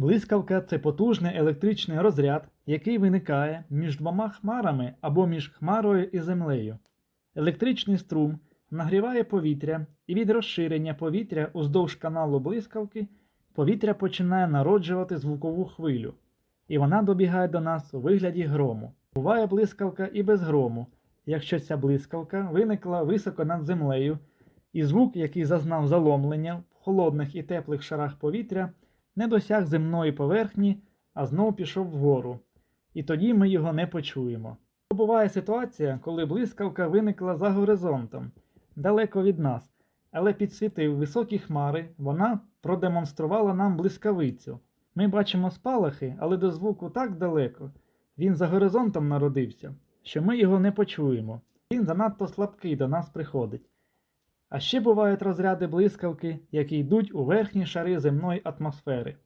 Блискавка це потужний електричний розряд, який виникає між двома хмарами або між хмарою і землею. Електричний струм нагріває повітря, і від розширення повітря уздовж каналу блискавки повітря починає народжувати звукову хвилю, і вона добігає до нас у вигляді грому. Буває блискавка і без грому, якщо ця блискавка виникла високо над землею, і звук, який зазнав заломлення в холодних і теплих шарах повітря, не досяг земної поверхні, а знов пішов вгору, і тоді ми його не почуємо. Буває ситуація, коли блискавка виникла за горизонтом, далеко від нас, але підсвітив високі хмари, вона продемонструвала нам блискавицю. Ми бачимо спалахи, але до звуку так далеко. Він за горизонтом народився, що ми його не почуємо. Він занадто слабкий до нас приходить. А ще бувають розряди блискавки, які йдуть у верхні шари земної атмосфери.